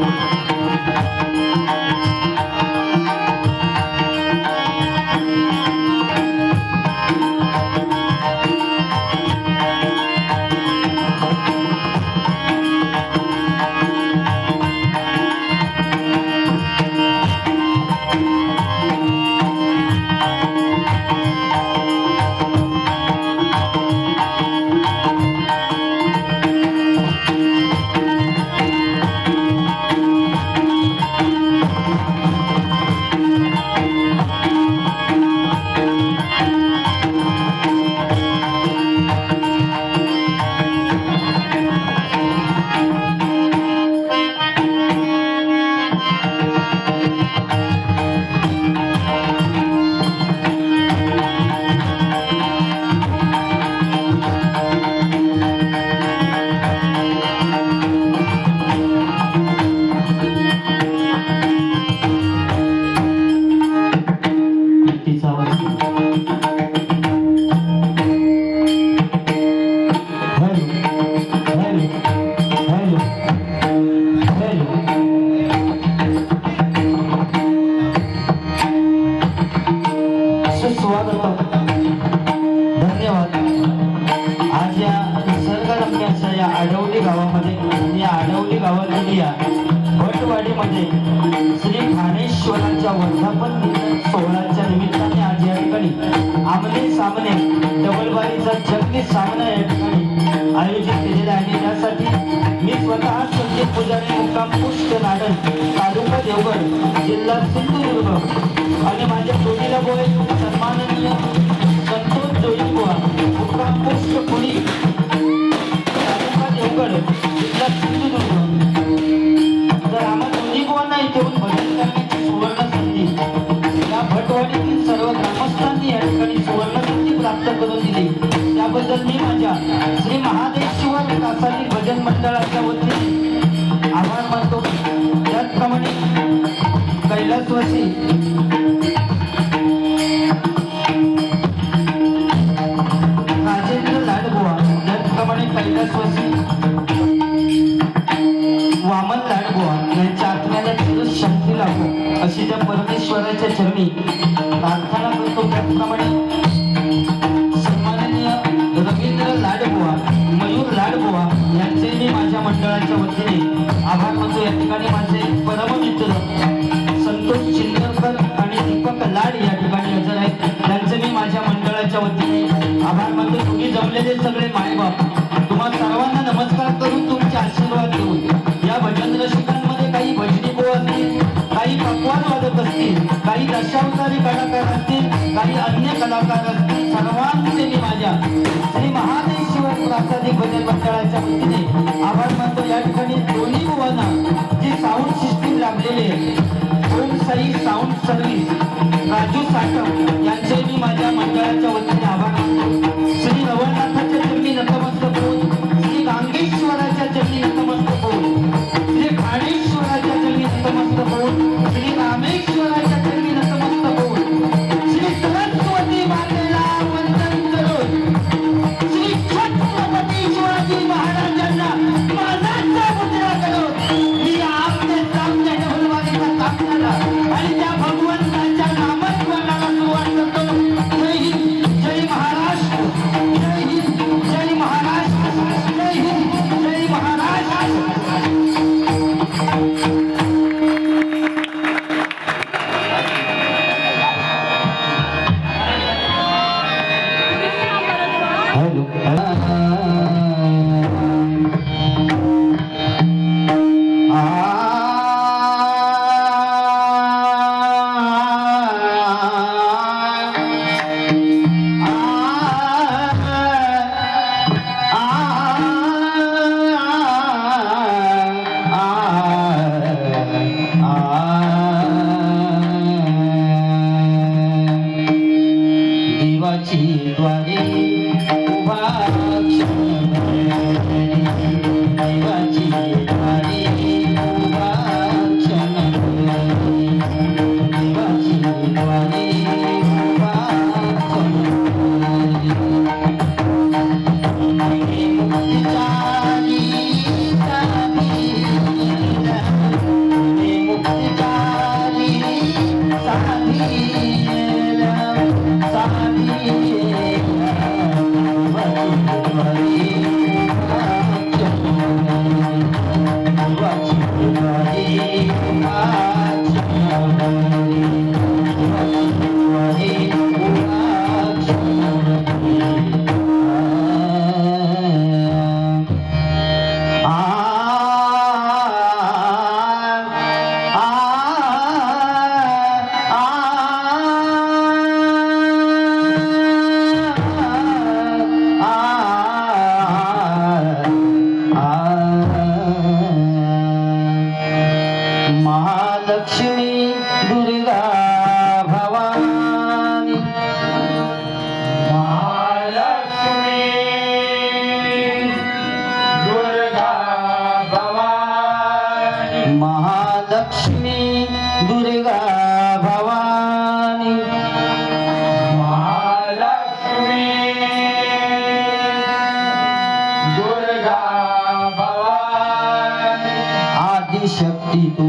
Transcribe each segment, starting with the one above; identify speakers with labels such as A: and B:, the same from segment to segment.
A: Thank you. धन्यवाद आज या निसर्गरम्याच्या या आडवली गावामध्ये या आडवली गावातील या. भटवाडीमध्ये श्री ज्ञानेश्वरांच्या वर्धापन सोहळ्याच्या निमित्ताने आज या ठिकाणी आमने सामने डबलबारीचा जगनी सामना या ठिकाणी आयोजित केलेला आहे. त्यासाठी मी स्वतः संदीप पुजारी मुक्काम पुष्ट नाडन तालुका देवगड जिल्हा सिंधुदुर्ग आणि माझ्या जोडीला गोळे सन्माननीय सुवर्ण संधी प्राप्त करून दिली. त्याबद्दल मी माझ्या श्री महादेव मित्र संतोष चिंतनकर आणि दीपक लाड या ठिकाणी हजर आहेत. त्यांचे मी माझ्या मंडळाच्या वतीने आभार मानतो. तुम्ही जमलेले सगळे मायबाप. तुम्हा सर्वांना नमस्कार करून तुमचे आशीर्वाद देऊन या भजन रसिकांमध्ये काही भजनी गो असतील काही पकवान वादक असतील काही दशावतारी कलाकार असतील काही अन्य कलाकार असतील सर्वांचे मी माझ्या श्री महादेश्वर प्रासादिक भजन मंडळाच्या वतीने आभार मानतो. सिस्टीम लागलेली आहे ओम साई साऊंड सर्व्हिस राजू साठव यांचे मी माझ्या मंडळाच्या आदिशक्ती तू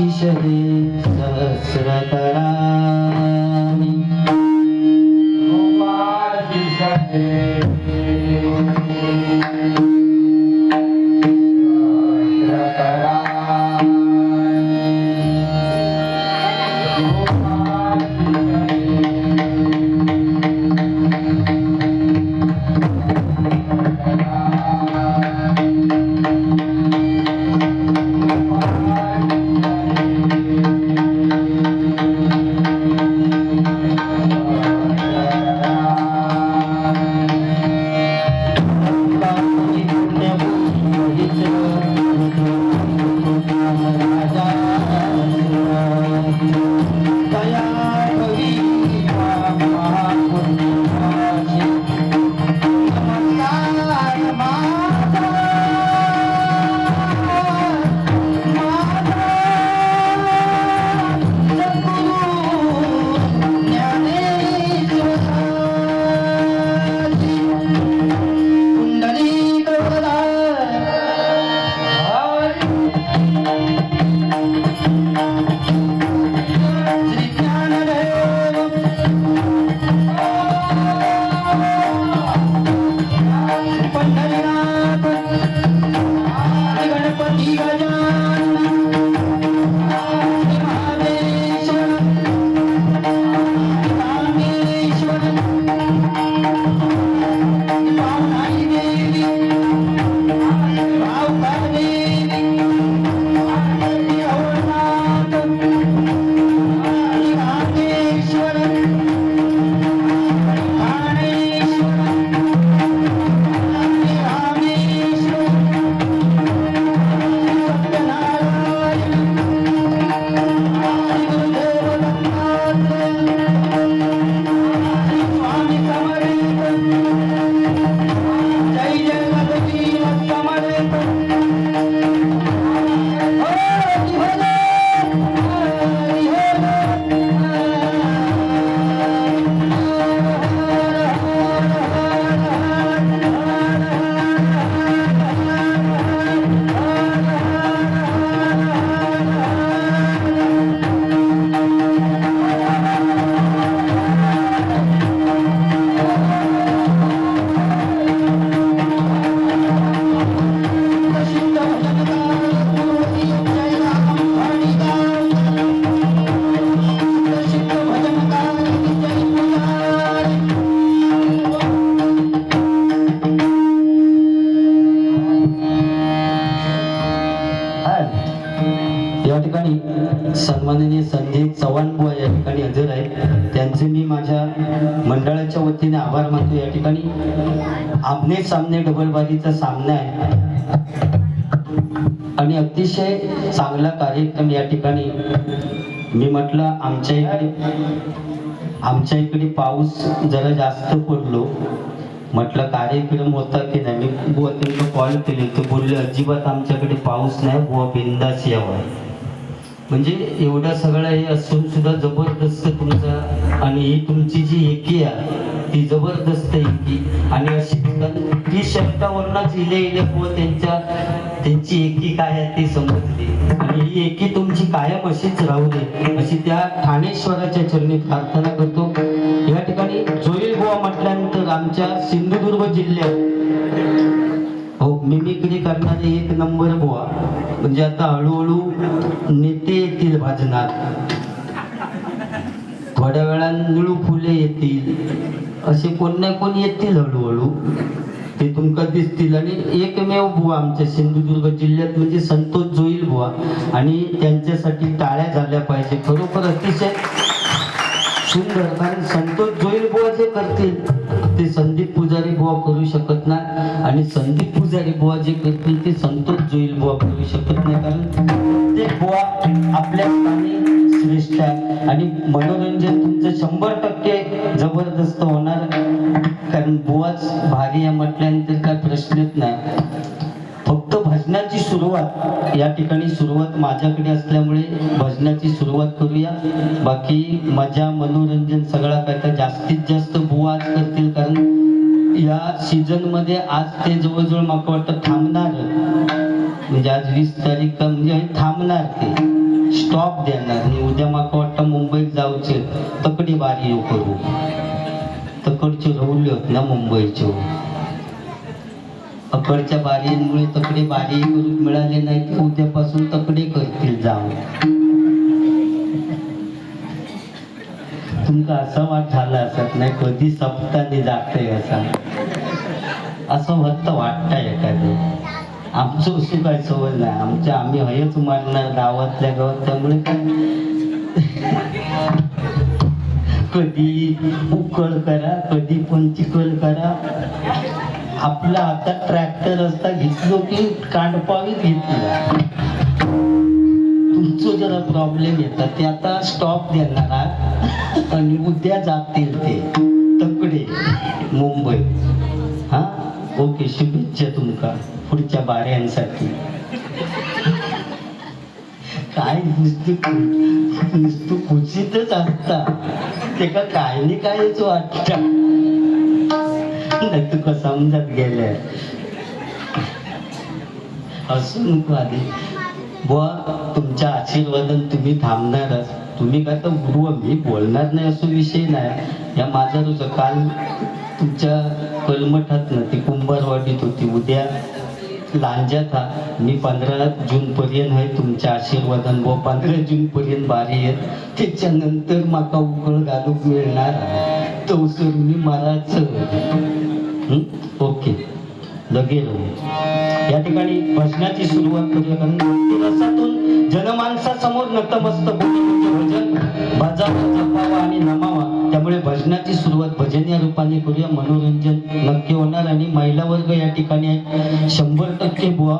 A: şişedir. सामने डबलबाजीचा सामना आहे. आणि अतिशय चांगला कार्यक्रम या ठिकाणी मी म्हटलं आमच्या इकडे आमच्या इकडे पाऊस जरा जास्त पडलो. म्हटलं कार्यक्रम होता की नाही? मी बुवा त्यांना कॉल केले तर बोलले अजिबात आमच्याकडे पाऊस नाही बुवा बिंदास यावा. म्हणजे एवढं सगळं हे असून सुद्धा जबरदस्त तुमचा आणि ही तुमची जी एकी आहे ती जबरदस्त एकी आणि अशी ती शब्दावरूनच इले इले व त्यांच्या त्यांची एकी काय आहे ती समजली आणि ही एकी तुमची कायम अशीच राहू दे. अशी त्या ठाणेश्वराच्या चरणी प्रार्थना करतो. या ठिकाणी जोईल गोवा म्हटल्यानंतर आमच्या सिंधुदुर्ग जिल्ह्यात हो मिमिक्री करणारे एक नंबर गोवा. म्हणजे आता हळूहळू नेते येतील भाजनात थोड्या वेळात निळू फुले येतील. असे कोण नाही कोण येतील हळूहळू. ते तुमका दिसतील आणि एकमेव बुवा आमच्या सिंधुदुर्ग जिल्ह्यात म्हणजे संतोष जोईल बुवा. आणि त्यांच्यासाठी टाळ्या झाल्या पाहिजे. खरोखर अतिशय सुंदर. कारण संतोष जोईल बुवा जे करतील ते संदीप पुजारी बुवा करू शकत नाही. आणि संदीप पुजारी बुवा जे करतील ते संतोष जोईल बुवा करू शकत नाही. कारण ते बुवा आपल्या स्थानी श्रेष्ठ आहे. आणि मनोरंजन तुमचं शंभर टक्के जबरदस्त होणार कारण बुवाच भारी आहे म्हटल्यानंतर काय प्रश्नच नाही. फक्त भजनाची सुरुवात या ठिकाणी सुरुवात माझ्याकडे असल्यामुळे भजनाची सुरुवात करूया. बाकी मजा मनोरंजन सगळा काय तर जास्तीत जास्त बुवा आज करतील कारण या सीझनमध्ये आज ते जवळजवळ मला वाटतं थांबणार. म्हणजे आज वीस तारीख म्हणजे थांबणार ते. स्टॉप देणार आणि उद्या माका वाटतं मुंबईत जाऊचे. तकडी बारी येऊ करू. तकडचे रवले होत ना मुंबईचे. अकडच्या बारीमुळे तकडे बारी करून मिळाले नाही ते उद्यापासून तकडे करतील जाऊन तुमका असा वाट झाला असत नाही कधी सप्ताने जातंय असा. असं फक्त वाटतं एखादं. आमचं असं काय सवय नाही. आमच्या आम्ही हयच मारणार गावातल्या गावात. त्यामुळे काय? कधी उकळ करा कधी पण चिकल करा. आपला आता ट्रॅक्टर असता घेतलो की कांडपावीत घेतला. तुमचं जरा प्रॉब्लेम येतात ते आता स्टॉप देणार आहात. आणि उद्या जातील ते. तकडे मुंबई. हा? ओके शुभेच्छा तुमका. पुढच्या बाऱ्यांसाठी. काय नुसतं नुसतं कुचितच असता. ते का काय नाही कायच वाटत. नाही तुका समजत गेल्या असू नको आधी. बुवा तुमच्या आशीर्वादन तुम्ही थांबणारच. तुम्ही काय तर गुरु मी बोलणार नाही असं विषय नाही. या माझा काल तुमच्या कलमठात ना ती कुंभारवाडीत होती. उद्या लांजात. हा मी पंधरा जून पर्यंत आहे तुमच्या आशीर्वादन. व पंधरा जून पर्यंत बारी आहेत. त्याच्यानंतर माका उकळ घालूक मिळणार तो सर मी मारायचं ओके. लगेच या ठिकाणी भजनाची सुरुवात करूया कारण भक्तिरसातून जनमानसासमोर नतमस्तक भजन म्हणजे भजन पावा आणि नमावा. त्यामुळे भजनाची सुरुवात भजन या रूपाने करूया. मनोरंजन नक्की होणार आणि महिला वर्ग या ठिकाणी शंभर टक्के बुवा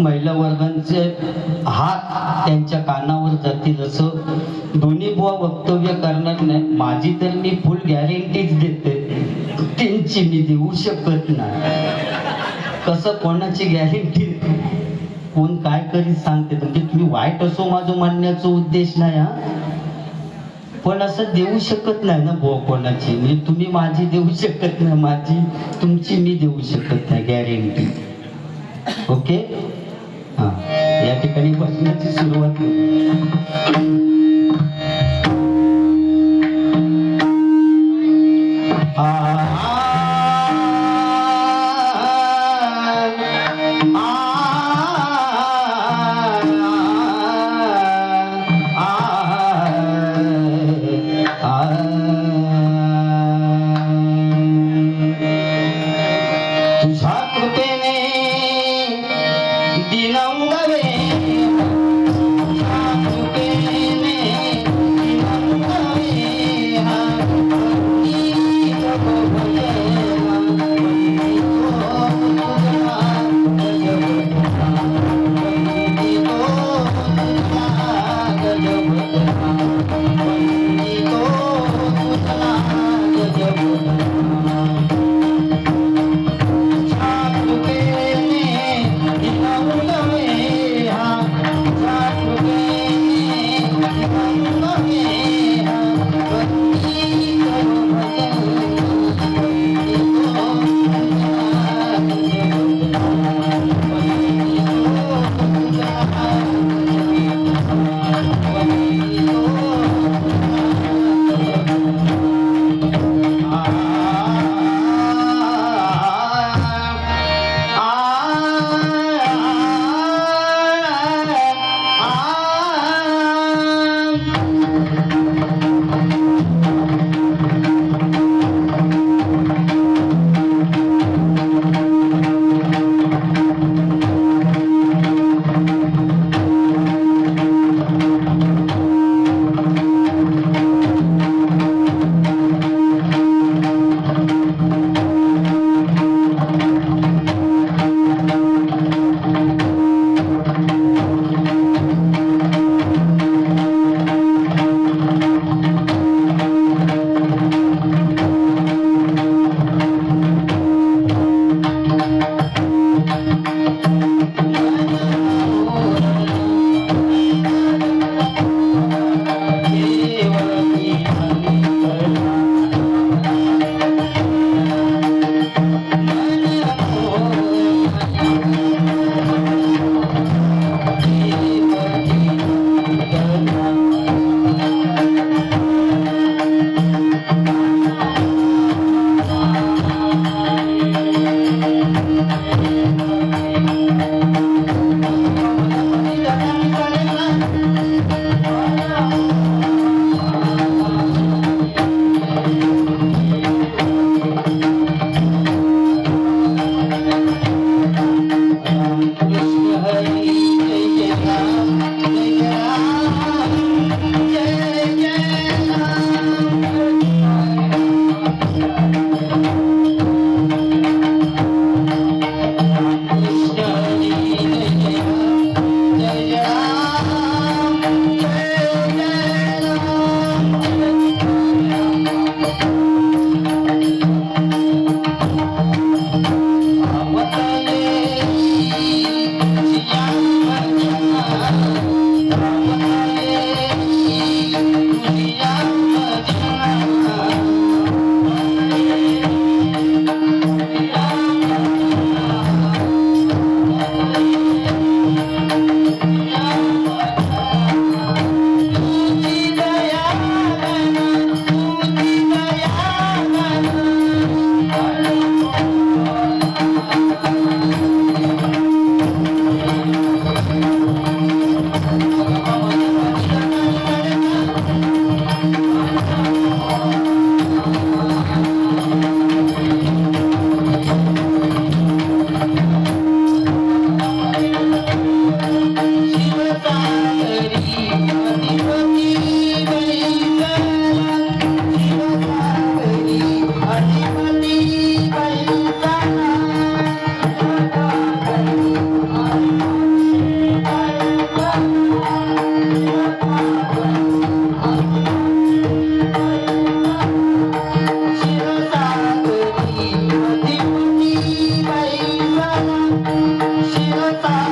A: महिला वर्गांचे हात त्यांच्या कानावर जातील असं दोन्ही बुवा वक्तव्य करणार नाही. माझी तर मी फुल गॅरंटीच देते. त्यांची मी देऊ शकत नाही. कसं कोणाची गॅरंटी कोण काय करीत सांगते? म्हणजे तुम्ही वाईट असो माझं म्हणण्याचा उद्देश नाही हा. पण असं देऊ शकत नाही ना बुवा कोणाची? म्हणजे तुम्ही माझी देऊ शकत नाही माझी तुमची मी देऊ शकत नाही गॅरंटी ओके हा. या ठिकाणी बसण्याची सुरुवात करू. Thank you.